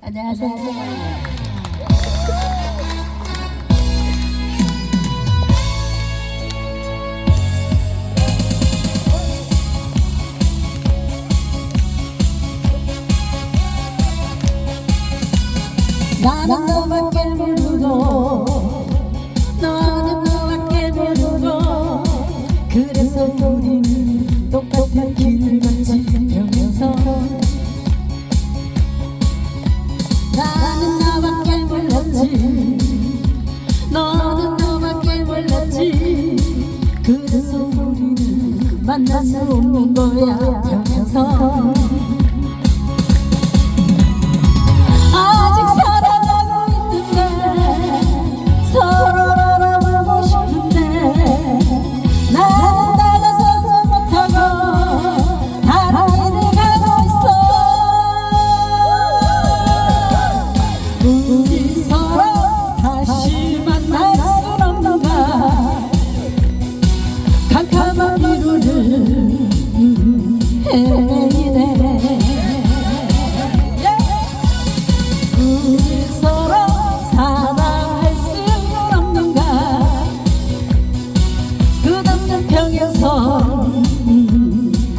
안녕하세요. 나는 너밖에 모르고 만날 수 없는 거야. 평생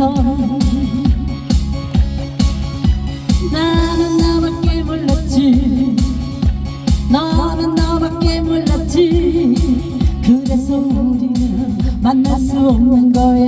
있어. 나는 너밖에 몰랐지. 너는 너밖에 몰랐지. 그래서 우리는 만날 수 없는 거야.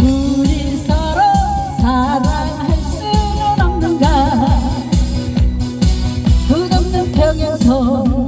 우리 서로 사랑할 수는 없는가? 끝없는 평행선